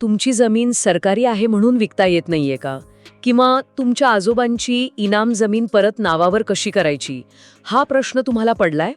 तुमची जमीन सरकारी आहे म्हणून विकता येत नाहीये का? किंवा तुमच्या आजोबांची इनाम जमीन परत नावावर कशी करायची? हा प्रश्न तुम्हाला पडलाय?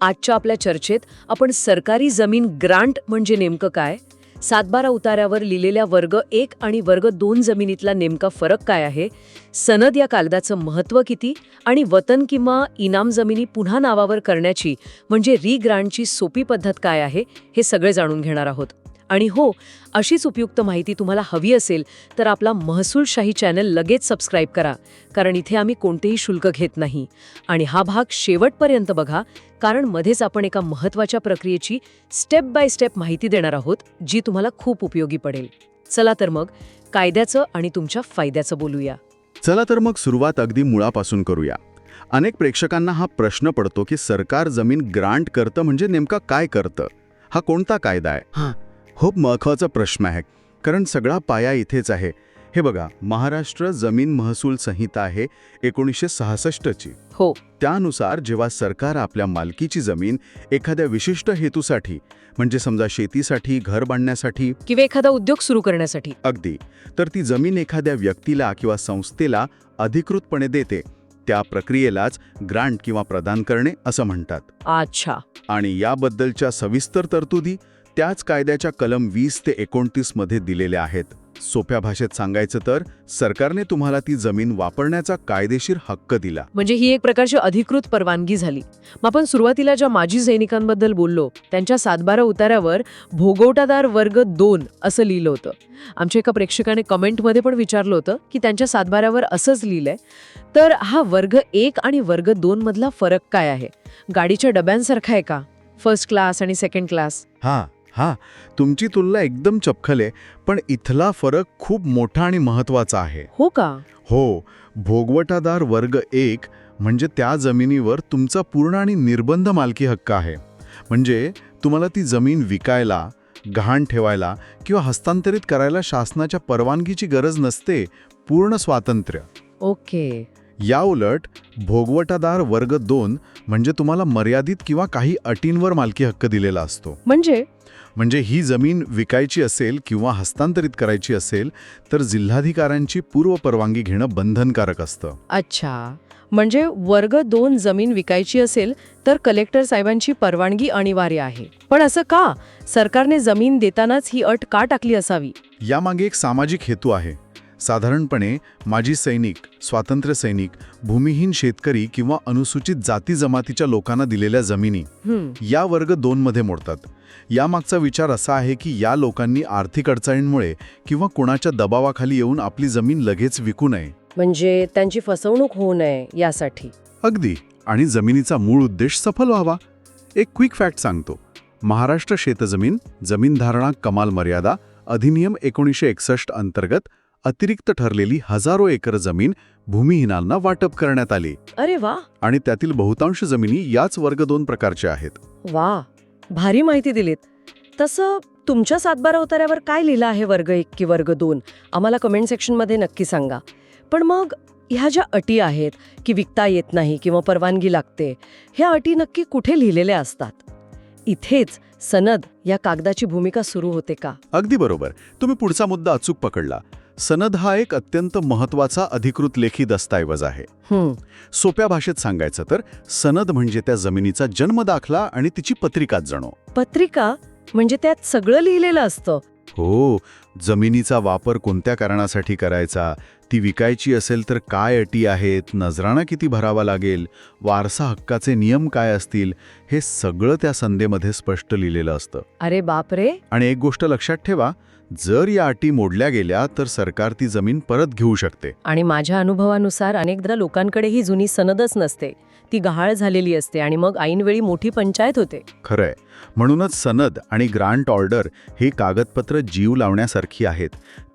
आजच्या आपल्या चर्चेत आपण सरकारी जमीन ग्रांट म्हणजे नेमकं काय? सातबारा उतार्यावर लिहिलेल्या वर्ग एक आणि वर्ग दोन जमिनीतला नेमका फरक काय आहे? सनद या कागदाचं महत्त्व किती? आणि वतन किंवा इनाम जमिनी पुन्हा नावावर करण्याची म्हणजे री ग्रांटची सोपी पद्धत काय आहे? हे सगळे जाणून घेणार आहोत. आणि हो अशीच उपयुक्त माहिती तुम्हाला हवी असेल तर आपला महसूलशाही चॅनल लगेच सबस्क्राईब करा कारण इथे आम्ही कोणतेही शुल्क घेत नाही. आणि हा भाग शेवटपर्यंत बघा कारण मध्येच आपण एका महत्त्वाच्या प्रक्रियेची स्टेप बाय स्टेप माहिती देणार आहोत जी तुम्हाला खूप उपयोगी पडेल. चला तर मग कायद्याचं आणि तुमच्या फायद्याचं बोलूया. चला तर मग सुरुवात अगदी मुळापासून करूया. अनेक प्रेक्षकांना हा प्रश्न पडतो की सरकार जमीन ग्रांट करतं म्हणजे नेमका काय करतं? हा कोणता कायदा आहे? हां. खूप महत्त्वाचा प्रश्न आहे. कारण सगळा पाया इथेच आहे. हे बघा महाराष्ट्र जमीन महसूल संहिता आहे एकोणीसशे सहासष्टची. हो. त्यानुसार जेव्हा सरकार आपल्या मालकीची जमीन एखाद्या विशिष्ट हेतूसाठी म्हणजे समजा शेतीसाठी घर बांधण्यासाठी किंवा एखादा उद्योग सुरू करण्यासाठी. अगदी. तर ती जमीन एखाद्या व्यक्तीला किंवा संस्थेला अधिकृतपणे देते. त्या प्रक्रियेलाच ग्रांट किंवा प्रदान करणे असं म्हणतात. अच्छा. आणि याबद्दलच्या सविस्तर तरतुदी त्याच कायद्याच्या कलम वीस ते एकोणतीसमध्ये दिलेल्या आहेत. सोप्या भाषेत सांगायचं तर सरकारने तुम्हाला ती जमीन वापरण्याचा कायदेशीर हक्क दिला. म्हणजे ही एक प्रकारची अधिकृत परवानगी झाली. मग आपण सुरुवातीला ज्या माजी सैनिकांबद्दल बोललो त्यांच्या सातबारा उतार्यावर भोगवटादार वर्ग दोन असं लिहिलं होतं. आमच्या एका प्रेक्षकाने कमेंटमध्ये पण विचारलं होतं की त्यांच्या सातबाऱ्यावर असंच लिहिलंय. तर हा वर्ग एक आणि वर्ग दोन मधला फरक काय आहे? गाडीच्या डब्यांसारखा आहे का? फर्स्ट क्लास आणि सेकंड क्लास हा. हा तुमची तुलना एकदम चपखल आहे पण इथला फरक खूप मोठा आणि महत्त्वाचा आहे. हो का? हो भोगवटादार वर्ग एक म्हणजे त्या जमिनीवर तुमचा पूर्ण आणि निर्बंध मालकी हक्क आहे. म्हणजे तुम्हाला ती जमीन विकायला गहाण ठेवायला किंवा हस्तांतरित करायला शासनाच्या परवानगीची गरज नसते पूर्ण स्वातंत्र्य. ओके. या उलट भोगवटादार वर्ग दोन म्हणजे तुम्हाला मर्यादित किंवा काही अटींवर मालकी हक्क दिलेला असतो. म्हणजे? म्हणजे ही जमीन विकायची असेल किंवा हस्तांतरित करायची असेल तर जिल्हाधिकाऱ्यांची पूर्व परवानगी घेणं बंधनकारक असतं. अच्छा. म्हणजे वर्ग दोन जमीन विकायची असेल तर कलेक्टर साहेबांची परवानगी अनिवार्य आहे. पण असं का? सरकारने जमीन देतानाच ही अट का टाकली असावी? यामागे एक सामाजिक हेतू आहे. साधारणपणे माजी सैनिक स्वातंत्र्य सैनिक भूमिहीन शेतकरी किंवा अनुसूचित जाती जमातीच्या लोकांना दिलेल्या जमिनी या वर्ग दोनमध्ये मोडतात. यामागचा विचार असा आहे की या लोकांनी आर्थिक अडचणींमुळे किंवा कुणाच्या दबावाखाली येऊन आपली जमीन लगेच विकू नये. म्हणजे त्यांची फसवणूक होऊ नये यासाठी. अगदी. आणि जमिनीचा मूळ उद्देश सफल व्हावा. एक क्विक फॅक्ट सांगतो. महाराष्ट्र शेतजमीन जमीन धारणा कमाल मर्यादा अधिनियम एकोणीसशे एकसष्ट अंतर्गत अतिरिक्त ठरलेली हजारो एकर जमीन भूमिहीनांना वाटप करण्यात आली. अरे वा. आणि त्यातील बहुतांश जमिनी याच वर्ग दोन प्रकारच्या आहेत. वा. भारी माहिती दिलीत. तसं तुमच्या सातबारा उतार्यावर काय लिहिलं आहे वर्ग एक की वर्ग दोन? आम्हाला कमेंट सेक्शनमध्ये नक्की सांगा. पण मग ह्या ज्या अटी आहेत की विकता येत नाही किंवा परवानगी लागते ह्या अटी नक्की कुठे लिहिलेल्या असतात? इथेच सनद या कागदाची भूमिका सुरू होते का? अगदी बरोबर. तुम्ही पुढचा मुद्दा अचूक पकडला. सनद हा एक अत्यंत महत्त्वाचा अधिकृत लेखी दस्तऐवज आहे. हं, सोप्या भाषेत सांगायचं तर सनद म्हणजे त्या जमिनीचा जन्म दाखला आणि तिची पत्रिकाच जणो. पत्रिका म्हणजे त्यात सगळं लिहिलेलं असतं. हो जमिनीचा वापर कोणत्या कारणासाठी करायचा ती विकायची असेल तर काय अटी आहेत नजराणा किती भरावा लागेल वारसा हक्काचे नियम काय असतील हे सगळं त्या संधेमध्ये स्पष्ट लिहिलेलं असतं. अरे बापरे! आणि एक गोष्ट लक्षात ठेवा जर या अटी मोडल्या गेल्या तर सरकार ती जमीन परत घेऊ शकते. आणि माझ्या अनुभवानुसार अनेकदा लोकांकडे ही जुनी सनदच नसते. ती गहाळ झालेली असते आणि मग ऐनवेळी मोठी पंचायत होते. खरंय. म्हणूनच सनद आणि ग्रांट ऑर्डर हे कागदपत्र जीव लावण्यासारखी आहेत.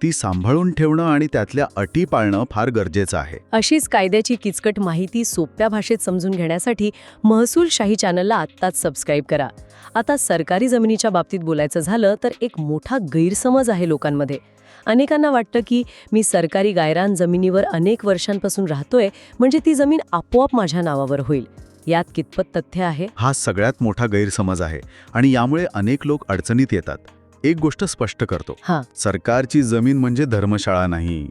ती सांभाळून ठेवणं आणि त्यातल्या अटी पाळणं फार गरजेचं आहे. अशीच कायद्याची किचकट माहिती सोप्या भाषेत समजून घेण्यासाठी महसूलशाही चॅनलला आत्ताच सबस्क्राईब करा. आता सरकारी जमिनीच्या बाबतीत बोलायचं झालं तर एक मोठा गैरसमज आहे लोकांमध्ये. अनेकांना वाटतं की मी सरकारी गायरान जमिनीवर अनेक वर्षांपासून राहतोय म्हणजे ती जमीन आपोआप माझ्या नावावर होईल. यात कितपत तथ्य आहे? हा सगळ्यात मोठा गैरसमज आहे आणि यामुळे अनेक लोक अडचणीत येतात. एक गोष्ट स्पष्ट करतो. हा. सरकारची जमीन म्हणजे धर्मशाळा नाही.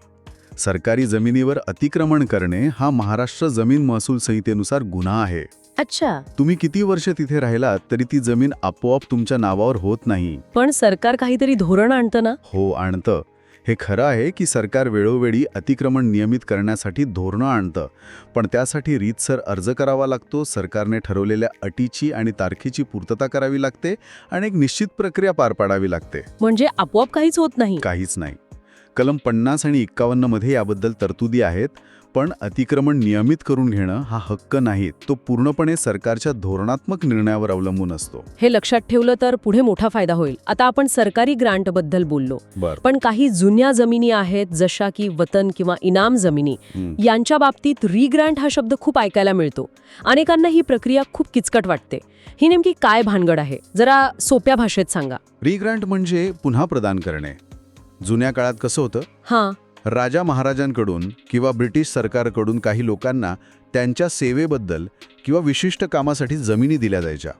सरकारी जमिनीवर अतिक्रमण करणे हा महाराष्ट्र जमीन महसूल संहितेनुसार गुन्हा आहे. अच्छा. तुम्ही किती वर्ष तिथे राहिलात तरी ती जमीन आपोआप तुमच्या नावावर होत नाही. पण सरकार काहीतरी धोरण आणतं ना? हो आणतं. हे खरं आहे की सरकार वेळोवेळी अतिक्रमण नियमित करण्यासाठी धोरणं आणतं पण त्यासाठी रीतसर अर्ज करावा लागतो सरकारने ठरवलेल्या अटीची आणि तारखेची पूर्तता करावी लागते आणि एक निश्चित प्रक्रिया पार पाडावी लागते. म्हणजे आपोआप काहीच होत नाही. काहीच नाही. कलम पन्नास आणि एक्कावन्नमध्ये याबद्दल तरतुदी आहेत. पण अतिक्रमण नियमित करून घेणं हा हक्क नाही तो पूर्णपणे सरकारच्या धोरणात्मक निर्णयावर अवलंबून असतो. हे लक्षात ठेवलं तर पुढे मोठा फायदा होईल. आता आपण सरकारी ग्रांटबद्दल बोललो पण काही जुन्या जमिनी आहेत जशा की वतन किंवा इनाम जमिनी. यांच्या बाबतीत रिग्रँट हा शब्द खूप ऐकायला मिळतो. अनेकांना ही प्रक्रिया खूप किचकट वाटते. ही नेमकी काय भानगड आहे? जरा सोप्या भाषेत सांगा. रिग्रँट म्हणजे पुन्हा प्रदान करणे. जुन्या काळात कसं होतं? हां. राजा महाराजांकडून किंवा ब्रिटिश सरकारकडून काही लोकांना त्यांच्या सेवेबद्दल किंवा विशिष्ट कामासाठी जमिनी दिल्या जायच्या.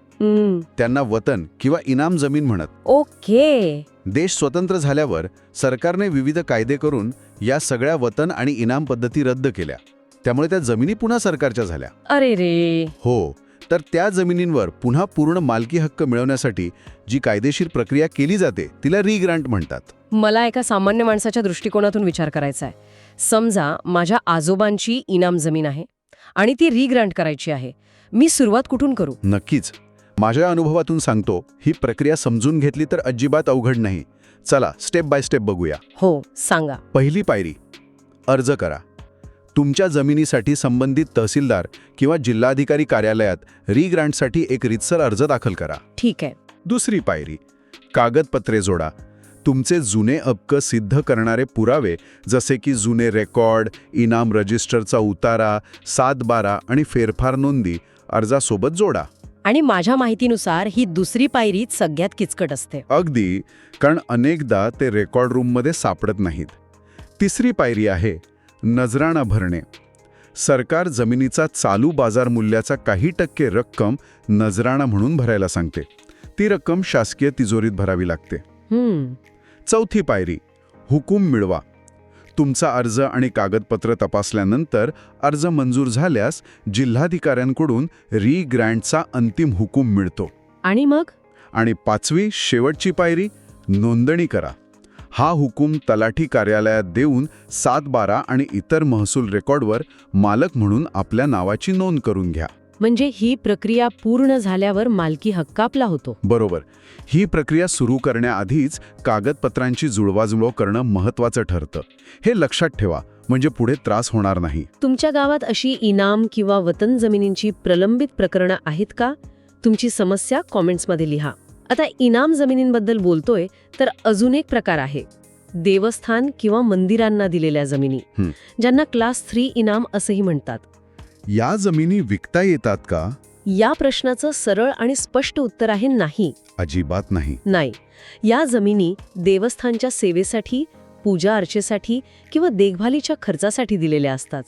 त्यांना वतन किंवा इनाम जमीन म्हणत. ओके. देश स्वतंत्र झाल्यावर सरकारने विविध कायदे करून या सगळ्या वतन आणि इनाम पद्धती रद्द केल्या. त्यामुळे त्या जमिनी पुन्हा सरकारच्या झाल्या. अरे रे. हो. तर त्या जमिनींवर पुन्हा पूर्ण मालकी हक्क मिळवण्यासाठी जी कायदेशीर प्रक्रिया केली जाते तिला रिग्रांट म्हणतात. मला एका सामान्य माणसाच्या दृष्टिकोनातून विचार करायचा आहे. समजा माझ्या आजोबांची इनाम जमीन आहे आणि ती रिग्रँट करायची आहे. मी सुरुवात कुठून करू? नक्कीच. माझ्या अनुभवातून सांगतो ही प्रक्रिया समजून घेतली तर अजिबात अवघड नाही. चला स्टेप बाय स्टेप बघूया. हो सांगा. पहिली पायरी. अर्ज करा. तुमच्या जमिनीसाठी संबंधित तहसीलदार किंवा जिल्हाधिकारी कार्यालयात रिग्रांटसाठी एक रितसर अर्ज दाखल करा. ठीक आहे. दुसरी पायरी कागदपत्रे जोडा. तुमचे जुने हक्क सिद्ध करणारे पुरावे जसे की जुने रेकॉर्ड इनाम रजिस्टरचा उतारा सात बारा आणि फेरफार नोंदी अर्जासोबत जोडा. आणि माझ्या माहितीनुसार ही दुसरी पायरी सगळ्यात किचकट असते. अगदी कारण अनेकदा ते रेकॉर्ड रूममध्ये सापडत नाहीत. तिसरी पायरी आहे नजराणा भरणे. सरकार जमिनीचा चालू बाजार मूल्याचा काही टक्के रक्कम नजराणा म्हणून भरायला सांगते. ती रक्कम शासकीय तिजोरीत भरावी लागते. चौथी पायरी हुकूम मिळवा. तुमचा अर्ज आणि कागदपत्र तपासल्यानंतर अर्ज मंजूर झाल्यास जिल्हाधिकाऱ्यांकडून री ग्रँटचा अंतिम हुकूम मिळतो. आणि मग? आणि पाचवी शेवटची पायरी नोंदणी करा. हा हुकूम तलाठी कार्यालयात देऊन सात बारा आणि इतर महसूल रेकॉर्डवर मालक म्हणून आपल्या नावाची नोंद करून घ्या. म्हणजे ही प्रक्रिया पूर्ण झाल्यावर मालकी हक्क आपला होतो. बरोबर. ही प्रक्रिया सुरू करण्याआधीच कागदपत्रांची जुळवाजुळव करणं महत्त्वाचं ठरतं. हे लक्षात ठेवा म्हणजे पुढे त्रास होणार नाही. तुमच्या गावात अशी इनाम किंवा वतन जमिनींची प्रलंबित प्रकरणं आहेत का? तुमची समस्या कॉमेंट्समध्ये लिहा. आता इनाम जमिनींबद्दल बोलतोय तर अजून एक प्रकार आहे. देवस्थान किंवा मंदिरांना दिलेल्या जमिनी. ज्यांना क्लास थ्री इनाम असंही म्हणतात. या जमिनी विकता येतात का? या प्रश्नाचं सरळ आणि स्पष्ट उत्तर आहे नाही. अजिबात नाही. नाही. या जमिनी देवस्थानच्या सेवेसाठी पूजा अर्चेसाठी किंवा देखभालीच्या खर्चासाठी दिलेल्या असतात.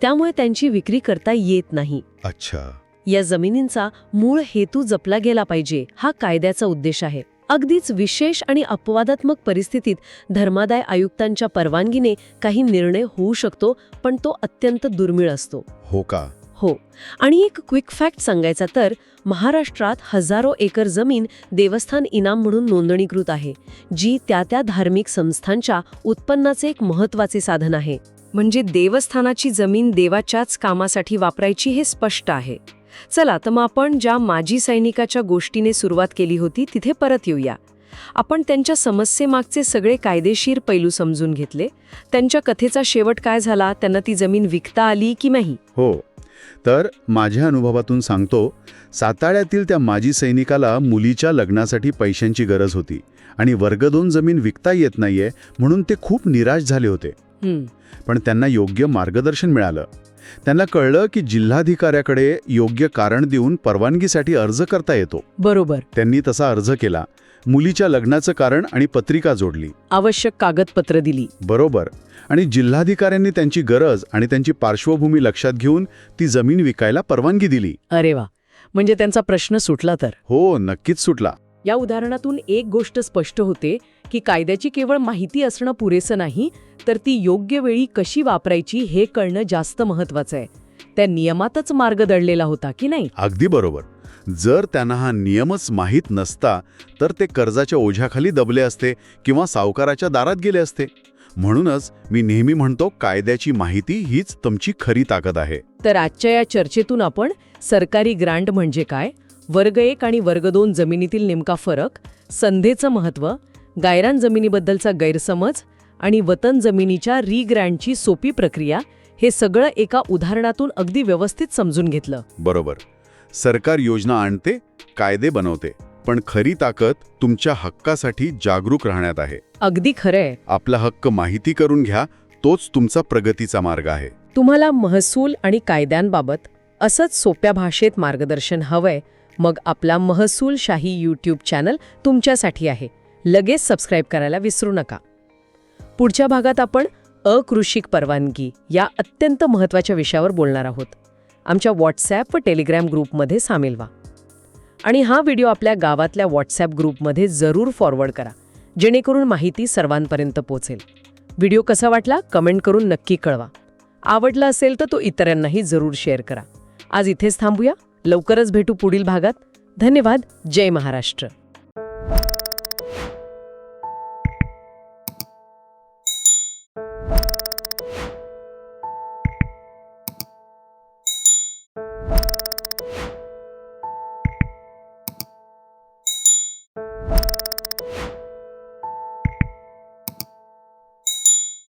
त्यामुळे त्यांची विक्री करता येत नाही. अच्छा. या जमिनींचा मूळ हेतू जपला गेला पाहिजे हा कायद्याचा उद्देश आहे. अगदीच विशेष आणि अपवादात्मक परिस्थितीत धर्मादाय आयुक्तांच्या परवानगीने काही निर्णय होऊ शकतो पण तो अत्यंत दुर्मिळ असतो. हो का? हो. आणि एक क्विक फॅक्ट सांगायचा तर महाराष्ट्रात हजारो एकर जमीन देवस्थान इनाम म्हणून नोंदणीकृत आहे जी त्या त्या धार्मिक संस्थांच्या उत्पन्नाचे एक महत्त्वाचे साधन आहे. म्हणजे देवस्थानाची जमीन देवाच्याच कामासाठी वापरायची हे स्पष्ट आहे. चला तर मग आपण ज्या माजी सैनिकाच्या गोष्टीने सुरुवात केली होती तिथे परत येऊया. आपण त्यांच्या समस्येमागचे सगळे कायदेशीर पैलू समजून घेतले. त्यांच्या कथेचा शेवट काय झाला? त्यांना ती जमीन विकता आली की नाही? हो. तर माझ्या अनुभवातून सांगतो साताळ्यातील त्या माजी सैनिकाला मुलीच्या लग्नासाठी पैशांची गरज होती आणि वर्ग दोन जमीन विकता येत नाहीये म्हणून ते खूप निराश झाले होते. पण त्यांना योग्य मार्गदर्शन मिळालं. त्यांना कळलं की जिल्हाधिकाऱ्याकडे योग्य कारण देऊन परवानगीसाठी अर्ज करता येतो. बरोबर. त्यांनी तसा अर्ज केला. मुलीच्या लग्नाचं कारण आणि पत्रिका जोडली. आवश्यक कागदपत्र दिली. बरोबर. आणि जिल्हाधिकाऱ्यांनी त्यांची गरज आणि त्यांची पार्श्वभूमी लक्षात घेऊन ती जमीन विकायला परवानगी दिली. अरे वा. म्हणजे त्यांचा प्रश्न सुटला तर? हो नक्कीच सुटला. या उदाहरणातून एक गोष्ट स्पष्ट होते. की कायद्याची केवळ माहिती असणं पुरेसं नाही तर ती योग्य वेळी कशी वापरायची हे कळणं जास्त महत्वाचं आहे. त्या नियमातच मार्ग दडलेला होता की नाही? अगदी बरोबर. जर त्यांना हा नियमच माहीत नसता तर ते कर्जाच्या ओझ्याखाली दबले असते किंवा सावकाराच्या दारात गेले असते. म्हणूनच मी नेहमी म्हणतो कायद्याची माहिती हीच तुमची खरी ताकद आहे. तर आजच्या या चर्चेतून आपण सरकारी ग्रांट म्हणजे काय? वर्ग एक आणि वर्ग दोन जमिनीतील नेमका फरक संधेचं महत्त्व गायरान जमिनीबद्दलचा गैरसमज आणि वतन जमिनीच्या री ग्रँटची सोपी प्रक्रिया हे सगळं एका उदाहरणातून अगदी व्यवस्थित समजून घेतलं. बरोबर. सरकार योजना आणते कायदे बनवते पण खरी ताकद तुमच्या हक्कासाठी जागरूक राहण्यात आहे. अगदी खरंय. आपला हक्क माहिती करून घ्या तोच तुमचा प्रगतीचा मार्ग आहे. तुम्हाला महसूल आणि कायद्यांबाबत असंच सोप्या भाषेत मार्गदर्शन हवंय मग आपला महसूलशाही यूट्यूब चॅनल तुमच्यासाठी आहे. लगेच सबस्क्राईब करायला विसरू नका. पुढच्या भागात आपण अकृषिक परवानगी या अत्यंत महत्त्वाच्या विषयावर बोलणार आहोत. आमच्या व्हॉट्सॲप व टेलिग्रॅम ग्रुपमध्ये सामील व्हा. आणि हा व्हिडिओ आपल्या गावातल्या व्हॉट्सॲप ग्रुपमध्ये जरूर फॉरवर्ड करा जेणेकरून माहिती सर्वांपर्यंत पोहोचेल. व्हिडिओ कसा वाटला कमेंट करून नक्की कळवा. आवडला असेल तर तो इतरांनाही जरूर शेअर करा. आज इथेच थांबूया. लवकरच भेटू पुढील भागात. धन्यवाद. जय महाराष्ट्र.